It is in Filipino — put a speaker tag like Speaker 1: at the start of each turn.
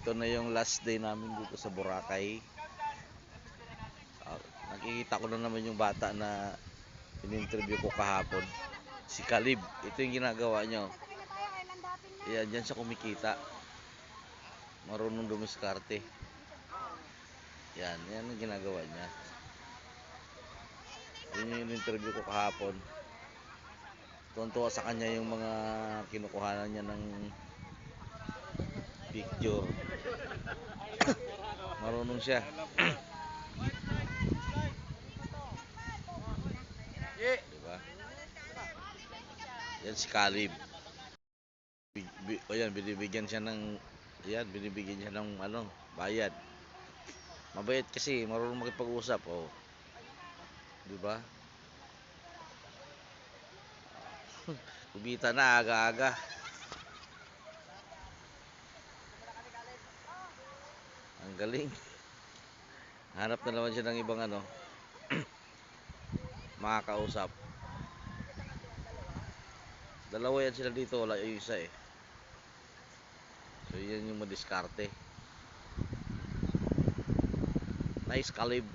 Speaker 1: Ito na yung last day namin dito sa Boracay. Ah, nakikita ko na naman yung bata na in-interview ko kahapon. Si Kalib. Ito yung ginagawa niya. oh. Yan, dyan siya kumikita. Marunong dumiskarte. Yan, yan ang ginagawa niya. Yun yung in-interview ko kahapon. Tuwan-tuwa sa kanya yung mga kinukuhanan niya ng picture. Marunong siya. diba? Yan si Kalib. O yan, binibigyan siya ng yan, binibigyan siya ng ano, bayad. Mabait kasi, marunong makipag-usap, oh. Di ba? Kumita na aga-aga. Galing. Hanap na naman siya ng ibang ano, makakausap. Dalawa yan sila dito, wala yung isa eh. So yan yung madiskarte. Nice kalib.